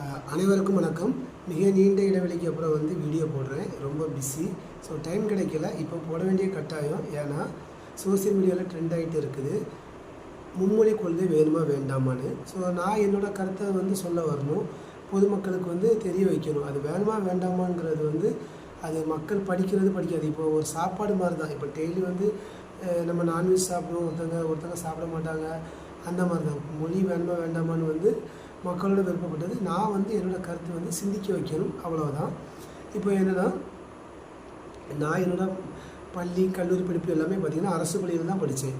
அனைவருக்கும் வணக்கம். மிக நீண்ட இடைவெளிக்கு அப்புறம் வந்து வீடியோ போடுறேன். ரொம்ப பிஸி ஸோ டைம் கிடைக்கல. இப்போ போட வேண்டிய கட்டாயம். ஏன்னா சோசியல் மீடியாவில் ட்ரெண்ட் ஆகிட்டு இருக்குது. மும்மொழி கொள்கை வேணுமா வேண்டாமான்னு. ஸோ நான் என்னோடய கருத்தை வந்து சொல்ல வரணும். பொதுமக்களுக்கு வந்து தெரிய வைக்கணும். அது வேணுமா வேண்டாமாங்கிறது வந்து அது மக்கள் படிக்கிறது படிக்காது. இப்போ ஒரு சாப்பாடு மாதிரி தான் இப்போ டெய்லி வந்து நம்ம நான்வெஜ் சாப்பிடுவோம். ஒருத்தங்க ஒருத்தங்க சாப்பிட மாட்டாங்க. அந்த மாதிரி தான் மொழி வேணுமா வேண்டாமான்னு வந்து மக்களோட விருப்பப்பட்டது. நான் வந்து என்னோட கருத்தை வந்து சிந்திக்க வைக்கணும். அவ்வளோதான் இப்போ என்னென்னா நான் என்னோட பள்ளி கல்லூரி படிப்பு எல்லாமே பார்த்திங்கன்னா அரசு பள்ளியில் தான் படித்தேன்.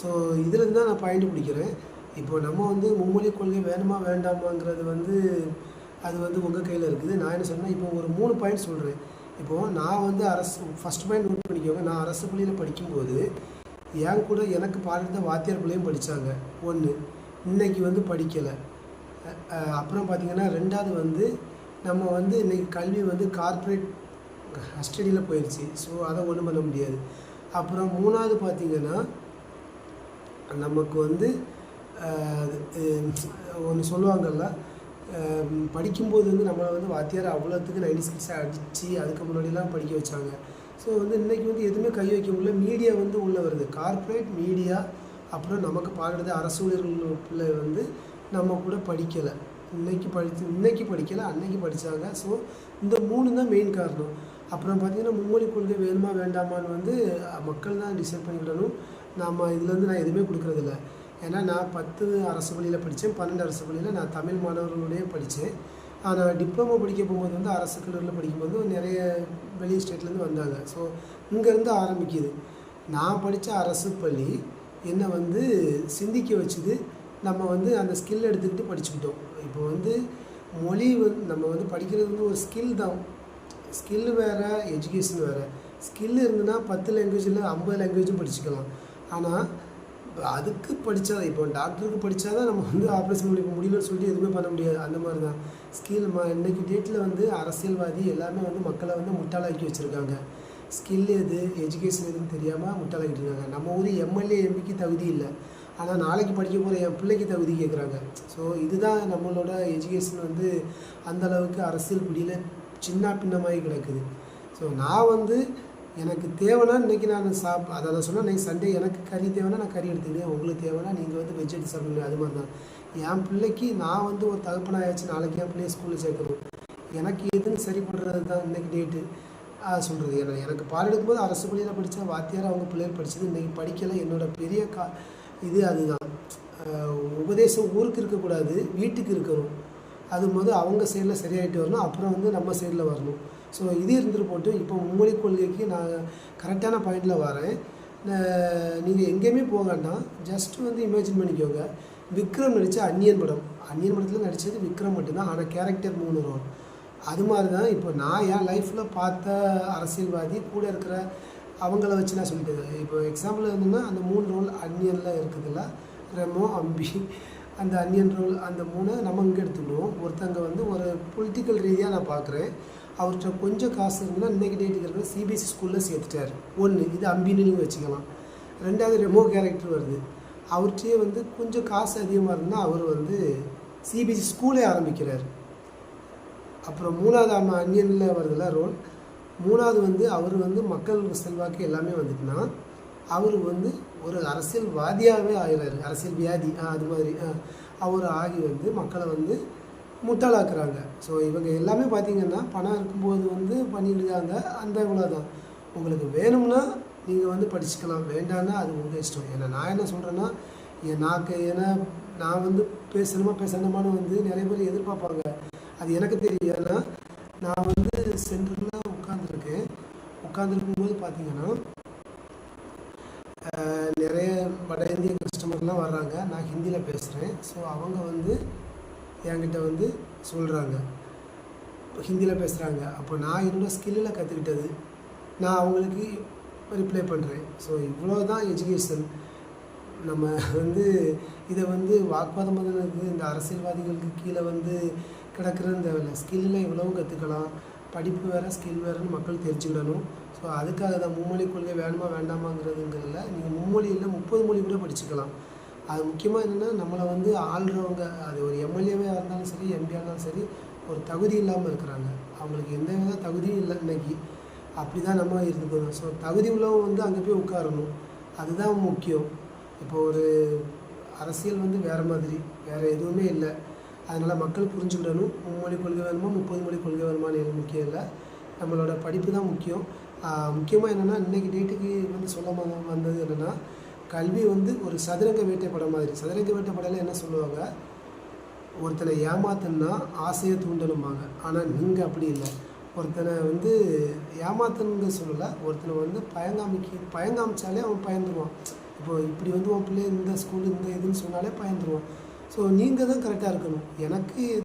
ஸோ இதுலேருந்து தான் நான் பாயிண்ட் பிடிக்கிறேன். இப்போ நம்ம வந்து மும்மொழி கொள்கை வேணுமா வேண்டாமாங்கிறது வந்து அது வந்து உங்கள் கையில் இருக்குது. நான் என்ன சொன்னேன் இப்போ ஒரு மூணு பாயிண்ட் சொல்கிறேன் இப்போது நான் வந்து அரசு ஃபஸ்ட் பாயிண்ட் நோட் பண்ணிக்கோங்க. நான் அரசு பள்ளியில் படிக்கும்போது என் கூட எனக்கு பாடுற வாத்தியார் பிள்ளையும் படித்தாங்க ஒன்று இன்னைக்கு வந்து படிக்கலை. அப்புறம் பார்த்திங்கன்னா ரெண்டாவது வந்து நம்ம வந்து இன்றைக்கி கல்வி வந்து கார்ப்பரேட் கஸ்டடியில் போயிடுச்சு ஸோ அதை ஒன்றும் பண்ண முடியாது. அப்புறம் மூணாவது பார்த்திங்கன்னா நமக்கு வந்து ஒன்று சொல்லுவாங்கல்ல படிக்கும்போது வந்து நம்மளை வந்து வாத்தியார் அவ்வளோத்துக்கு நைன்டி சிக்ஸ் அடித்து அதுக்கு முன்னாடிலாம் படிக்க வச்சாங்க. ஸோ வந்து இன்றைக்கி வந்து எதுவுமே கை வைக்க முடியல. மீடியா வந்து உள்ளே வருது. கார்ப்பரேட் மீடியா அப்புறம் நமக்கு பார்க்குறது அரசு ஊழியர்கள் பிள்ளை வந்து நம்ம கூட படிக்கலை இன்னைக்கு படித்து இன்னைக்கு படிக்கலை அன்னைக்கு படித்தாங்க ஸோ இந்த மூணு தான் மெயின் காரணம். அப்புறம் பார்த்திங்கன்னா மும்மொழி கொள்கை வேணுமா வேண்டாமான்னு வந்து மக்கள் தான் டிசைட் பண்ணிக்கிடணும். நம்ம இதுலேருந்து நான் எதுவுமே கொடுக்குறதில்ல. ஏன்னா நான் பத்து அரசு பள்ளியில் படித்தேன். பன்னெண்டு அரசு பள்ளியில் நான் தமிழ் மாணவர்களுடைய படித்தேன். ஆனால் டிப்ளமோ படிக்க போகும்போது வந்து அரசு கல்லூரியில் படிக்கும்போது நிறைய வெளி ஸ்டேட்லேருந்து வந்தாங்க. ஸோ இங்கேருந்து ஆரம்பிக்குது. நான் படித்த அரசு பள்ளி என்னை வந்து சிந்திக்க வச்சுது நம்ம வந்து அந்த ஸ்கில் எடுத்துக்கிட்டு படிச்சுக்கிட்டோம். இப்போ வந்து மொழி வந்து நம்ம வந்து படிக்கிறது வந்து ஒரு ஸ்கில் தான். ஸ்கில் வேறு எஜுகேஷன் வேறு. ஸ்கில் இருந்துன்னா பத்து லாங்குவேஜில் ஐம்பது லாங்குவேஜும் படிச்சுக்கலாம். ஆனால் அதுக்கு படித்தா இப்போ டாக்டருக்கு படித்தா தான் நம்ம வந்து ஆப்ரேஷன் பண்ணி முடியலன்னு சொல்லிட்டு எதுவுமே பண்ண முடியாது. அந்த மாதிரி தான். ஸ்கில் ம இன்னைக்கு டேட்டில் வந்து அரசியல்வாதி எல்லாமே வந்து மக்களை வந்து முட்டாளாக்கி வச்சுருக்காங்க. ஸ்கில் எது எஜுகேஷன் எதுன்னு தெரியாமல் முட்டாளாக்கிட்டு இருக்காங்க. நம்ம ஊர் எம்எல்ஏ எம்பிக்கு தகுதி இல்லை. ஆனால் நாளைக்கு படிக்க போகிற என் பிள்ளைக்கு தகுதி கேட்குறாங்க ஸோ இதுதான் நம்மளோட எஜுகேஷன் வந்து அந்தளவுக்கு அரசியல் பிடியில் சின்ன பின்னமாகி கிடக்குது. ஸோ நான் வந்து எனக்கு தேவைன்னா இன்றைக்கி நான் சாப் அதை நான் சொன்னேன் இன்றைக்கி சண்டே எனக்கு கறி தேவைன்னா நான் கறி எடுத்துக்கிட்டேன். உங்களுக்கு தேவைன்னா நீங்கள் வந்து வெஜ் எடுத்து சாப்பிடுங்க அது மாதிரி தான். என் பிள்ளைக்கு நான் வந்து ஒரு தகப்பனாயாச்சு நாளைக்கு என் பிள்ளைய ஸ்கூலில் சேர்க்கணும். எனக்கு எதுன்னு சரி பண்ணுறது தான் இன்றைக்கி டேட்டு சொல்கிறது ஏன்னா எனக்கு பால் எடுக்கும்போது அரசு பள்ளியில் படித்த வாத்தியார் அவங்க பிள்ளைகள் படித்தது இன்றைக்கி படிக்கலை. என்னோட பெரிய கா இது அதுதான். உபதேசம் ஊருக்கு இருக்கக்கூடாது வீட்டுக்கு இருக்கணும். அது போது அவங்க சைடில் சரியாயிட்டு வரணும் அப்புறம் வந்து நம்ம சைடில் வரணும். ஸோ இது இருந்துட்டு போட்டு இப்போ மும்மொழி கொள்கைக்கு நான் கரெக்டான பாயிண்டில் வரேன். நீங்கள் எங்கேயுமே போக வேண்டாம். ஜஸ்ட் வந்து இமேஜின் பண்ணிக்கோங்க. விக்ரம் நடித்த அந்நியன் படம். அந்நியன் படத்தில் நடித்தது விக்ரம் மட்டும்தான் ஆனால் கேரக்டர் மூணு ரோல் அது மாதிரி தான் இப்போ நான் என் லைஃப்பில் பார்த்த அரசியல்வாதி கூட இருக்கிற அவங்கள வச்சு நான் சொல்லிட்டு இப்போ எக்ஸாம்பிள் என்னென்னா அந்த மூணு ரோல் அன்னியனில் இருக்குதுல்ல ரெமோ அம்பி அந்த அன்னியன் ரோல் அந்த மூணு நம்ம இங்கே எடுத்துக்கணும். ஒருத்தங்க வந்து ஒரு பொலிட்டிக்கல் ரீதியாக நான் பார்க்குறேன் அவர்கிட்ட கொஞ்சம் காசு இருந்ததுன்னா இன்றைக்கி டேட் இருக்கிற சிபிஎஸ்சி ஸ்கூலில் சேர்த்துட்டார். ஒன்று இது அம்பின்னு நீங்கள் வச்சுக்கலாம். ரெண்டாவது ரெமோ கேரக்டர் வருது. அவர்கிட்டயே வந்து கொஞ்சம் காசு அதிகமாக இருந்தால் அவர் வந்து சிபிஎஸ்சி ஸ்கூலே ஆரம்பிக்கிறார். அப்புறம் மூணாவது அம்மா அன்னியனில் வருதுல்ல ரோல் மூணாவது வந்து அவர் வந்து மக்கள் செல்வாக்கு எல்லாமே வந்துட்டுனா அவர் வந்து ஒரு அரசியல்வாதியாகவே ஆகிறாரு அரசியல் வியாதி அது மாதிரி அவர் ஆகி வந்து மக்களை வந்து முட்டாளாக்குறாங்க. ஸோ இவங்க எல்லாமே பார்த்தீங்கன்னா பணம் இருக்கும்போது வந்து பண்ணியிருக்காங்க அந்த இவ்வளோ தான் உங்களுக்கு வேணும்னா நீங்கள் வந்து படிச்சுக்கலாம். வேண்டாம்னா அது உங்கள் இஷ்டம். ஏன்னா நான் என்ன சொல்கிறேன்னா என் நாக்கு ஏன்னா நான் வந்து பேசணுமா பேசணுமான்னு வந்து நிறைய பேர் எதிர்பார்ப்பாங்க. அது எனக்கு தெரியும். ஏன்னா நான் வந்து சென்டரில் உட்காந்துருக்கும்போது பார்த்தீங்கன்னா நிறைய வட இந்திய கஸ்டமர்லாம் வர்றாங்க. நான் ஹிந்தியில் பேசுகிறேன் ஸோ அவங்க வந்து என்கிட்ட வந்து சொல்கிறாங்க ஹிந்தியில் பேசுகிறாங்க அப்போ நான் என்னோடய ஸ்கில்லில் கற்றுக்கிட்டது நான் அவங்களுக்கு ரிப்ளை பண்ணுறேன் ஸோ இவ்வளோ தான் எஜுகேஷன் நம்ம வந்து இதை வந்து வாக்குவாதம் பண்ணுறதுக்கு இந்த அரசியல்வாதிகளுக்கு கீழே வந்து கிடக்கிற இந்த ஸ்கில்லில் இவ்வளவும் கற்றுக்கலாம் படிப்பு வேறு ஸ்கில் வேறுன்னு மக்கள் தெரிஞ்சுக்கிடணும். ஸோ அதுக்காக தான் மும்மொழி கொள்கை வேணுமா வேண்டாமாங்கிறதுங்கிறதுல நீங்கள் மும்மொழி இல்லை முப்பது மொழி கூட படிச்சுக்கலாம். அது முக்கியமாக என்னென்னா நம்மளை வந்து ஆள்றவங்க அது ஒரு எம்எல்ஏவாக இருந்தாலும் சரி எம்பியாக இருந்தாலும் சரி ஒரு தகுதி இல்லாமல் இருக்கிறாங்க. அவங்களுக்கு எந்த வித தகுதியும் இல்லை இன்னைக்கு. அப்படி தான் நம்ம இருந்துக்கணும் ஸோ தகுதி உள்ளவங்க வந்து அங்கே போய் உட்காரணும். அதுதான் முக்கியம். இப்போ ஒரு அரசியல் வந்து வேறு மாதிரி வேறு எதுவுமே இல்லை. அதனால் மக்கள் புரிஞ்சுக்கிடணும். மும்மொழி கொள்கை வேணுமா முப்பது மொழி கொள்கை வேணுமான்னு முக்கியம் இல்லை. நம்மளோட படிப்பு தான் முக்கியம். முக்கியமாக என்னென்னா இன்றைக்கி டேட்டுக்கு வந்து சொல்ல வந்தது என்னென்னா கல்வி வந்து ஒரு சதுரங்க வேட்டைப்படம் மாதிரி. சதுரங்க வேட்டைப்படையில் என்ன சொல்லுவாங்க? ஒருத்தனை ஏமாத்துன்னா ஆசையை தூண்டணும்பாங்க. ஆனால் நீங்கள் அப்படி இல்லை. ஒருத்தனை வந்து ஏமாத்தணுங்க சொல்லலை. ஒருத்தனை வந்து பயங்காமிக்கு பயங்காமிச்சாலே அவன் பயந்துருவான். இப்போ இப்படி வந்து உன் பிள்ளை இந்த ஸ்கூலு இந்த இதுன்னு சொன்னாலே பயந்துருவான். ஸோ நீங்கள் தான் கரெக்டாக இருக்கணும். எனக்கு